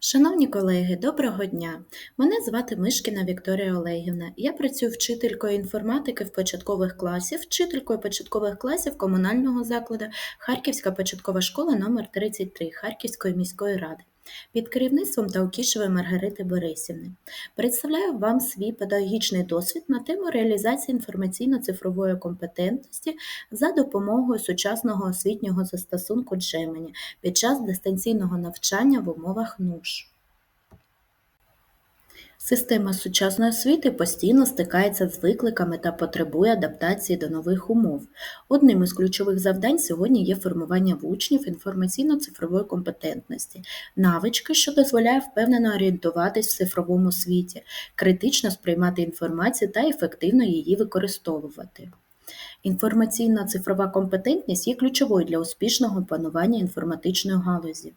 Шановні колеги, доброго дня! Мене звати Мишкіна Вікторія Олегівна. Я працюю вчителькою інформатики в початкових класів, вчителькою початкових класів комунального закладу Харківська початкова школа номер 33 Харківської міської ради під керівництвом Таукішевої Маргарити Борисівни. Представляю вам свій педагогічний досвід на тему реалізації інформаційно-цифрової компетентності за допомогою сучасного освітнього застосунку Джемені під час дистанційного навчання в умовах НУШ. Система сучасної освіти постійно стикається з викликами та потребує адаптації до нових умов. Одним із ключових завдань сьогодні є формування в учнів інформаційно-цифрової компетентності, навички, що дозволяє впевнено орієнтуватись в цифровому світі, критично сприймати інформацію та ефективно її використовувати. Інформаційна цифрова компетентність є ключовою для успішного опанування інформатичної галузі.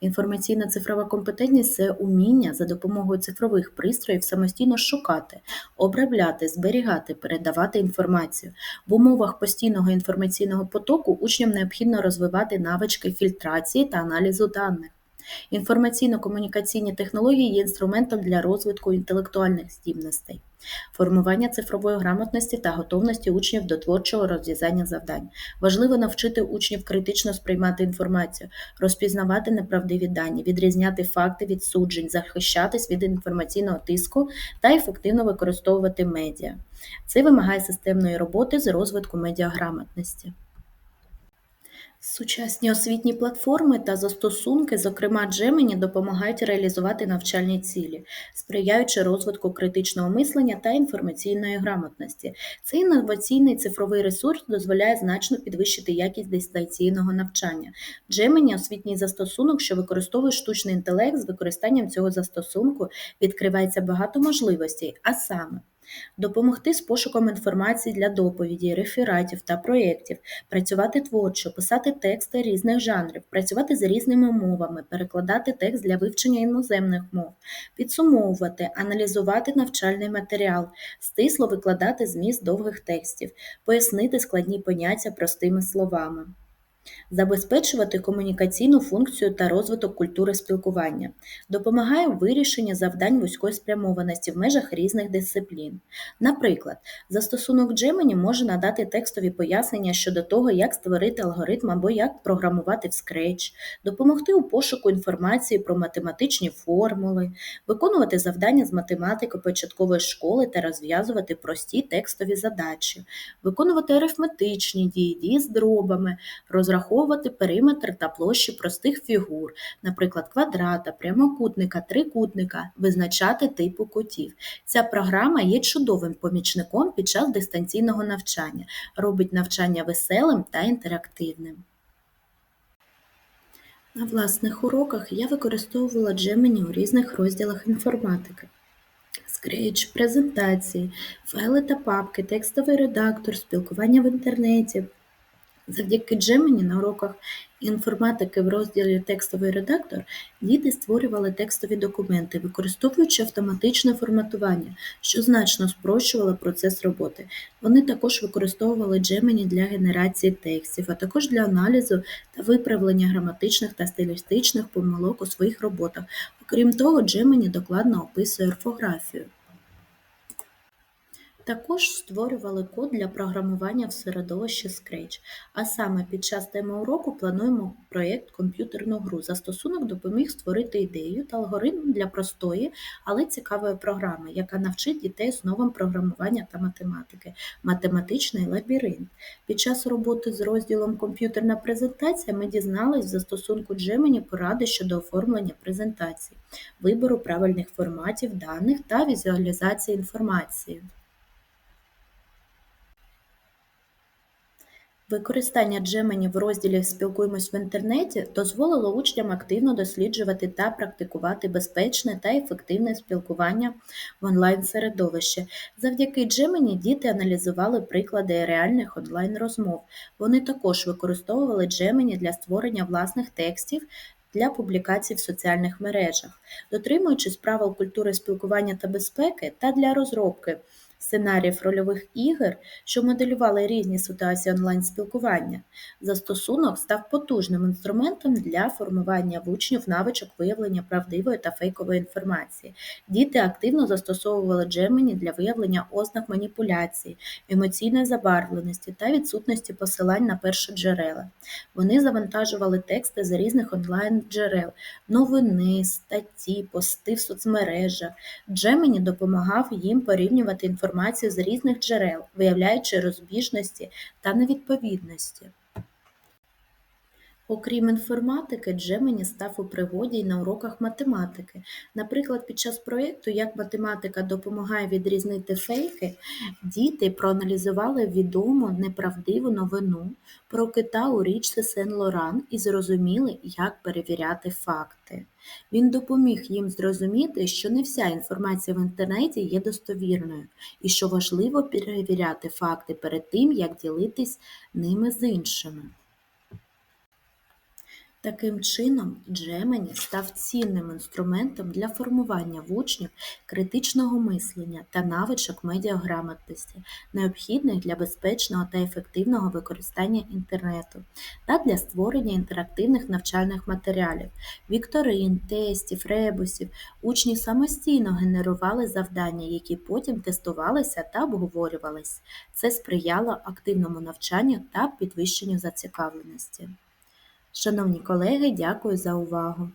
Інформаційна цифрова компетентність це уміння за допомогою цифрових пристроїв самостійно шукати, обробляти, зберігати, передавати інформацію. В умовах постійного інформаційного потоку учням необхідно розвивати навички фільтрації та аналізу даних. Інформаційно-комунікаційні технології є інструментом для розвитку інтелектуальних здібностей, формування цифрової грамотності та готовності учнів до творчого розв'язання завдань. Важливо навчити учнів критично сприймати інформацію, розпізнавати неправдиві дані, відрізняти факти від суджень, захищатись від інформаційного тиску та ефективно використовувати медіа. Це вимагає системної роботи з розвитку медіаграмотності. Сучасні освітні платформи та застосунки, зокрема Gemini, допомагають реалізувати навчальні цілі, сприяючи розвитку критичного мислення та інформаційної грамотності. Цей інноваційний цифровий ресурс дозволяє значно підвищити якість дистанційного навчання. Gemini – освітній застосунок, що використовує штучний інтелект, з використанням цього застосунку відкривається багато можливостей, а саме допомогти з пошуком інформації для доповіді, рефератів та проєктів, працювати творчо, писати тексти різних жанрів, працювати з різними мовами, перекладати текст для вивчення іноземних мов, підсумовувати, аналізувати навчальний матеріал, стисло викладати зміст довгих текстів, пояснити складні поняття простими словами забезпечувати комунікаційну функцію та розвиток культури спілкування, допомагає у вирішенні завдань вузької спрямованості в межах різних дисциплін. Наприклад, застосунок Gemini може надати текстові пояснення щодо того, як створити алгоритм або як програмувати в Scratch, допомогти у пошуку інформації про математичні формули, виконувати завдання з математики початкової школи та розв'язувати прості текстові задачі, виконувати арифметичні дії, дії з дробами, розраховувати периметр та площі простих фігур, наприклад, квадрата, прямокутника, трикутника, визначати типу кутів. Ця програма є чудовим помічником під час дистанційного навчання, робить навчання веселим та інтерактивним. На власних уроках я використовувала Gemini у різних розділах інформатики. Scratch, презентації, файли та папки, текстовий редактор, спілкування в інтернеті. Завдяки Gemini на уроках інформатики в розділі Текстовий редактор діти створювали текстові документи, використовуючи автоматичне форматування, що значно спрощувало процес роботи. Вони також використовували Gemini для генерації текстів, а також для аналізу та виправлення граматичних та стилістичних помилок у своїх роботах. Окрім того, Gemini докладно описує орфографію. Також створювали код для програмування в середовищі Scratch, а саме під час теми уроку плануємо проєкт комп'ютерну гру. Застосунок допоміг створити ідею та алгоритм для простої, але цікавої програми, яка навчить дітей основам програмування та математики, математичний лабіринт. Під час роботи з розділом Комп'ютерна презентація ми дізналися в застосунку Gemini поради щодо оформлення презентації, вибору правильних форматів даних та візуалізації інформації. Використання Gemini в розділі Спілкуємось в інтернеті дозволило учням активно досліджувати та практикувати безпечне та ефективне спілкування в онлайн-середовищі. Завдяки Gemini діти аналізували приклади реальних онлайн-розмов. Вони також використовували Gemini для створення власних текстів для публікацій в соціальних мережах, дотримуючись правил культури спілкування та безпеки та для розробки сценаріїв рольових ігор, що моделювали різні ситуації онлайн-спілкування. Застосунок став потужним інструментом для формування в учнів навичок виявлення правдивої та фейкової інформації. Діти активно застосовували Gemini для виявлення ознак маніпуляції, емоційної забарвленості та відсутності посилань на першоджерела. Вони завантажували тексти з різних онлайн-джерел, новини, статті, пости в соцмережах. Gemini допомагав їм порівнювати інформацію з різних джерел, виявляючи розбіжності та невідповідності. Окрім інформатики, Gemini став у пригоді й на уроках математики. Наприклад, під час проєкту «Як математика допомагає відрізнити фейки», діти проаналізували відому неправдиву новину про кита у річці Сен-Лоран і зрозуміли, як перевіряти факти. Він допоміг їм зрозуміти, що не вся інформація в інтернеті є достовірною, і що важливо перевіряти факти перед тим, як ділитись ними з іншими. Таким чином, Gemini став цінним інструментом для формування в учнів критичного мислення та навичок медіаграмотності, необхідних для безпечного та ефективного використання інтернету, та для створення інтерактивних навчальних матеріалів, вікторин, тестів, ребусів. Учні самостійно генерували завдання, які потім тестувалися та обговорювались. Це сприяло активному навчанню та підвищенню зацікавленості. Шановні колеги, дякую за увагу!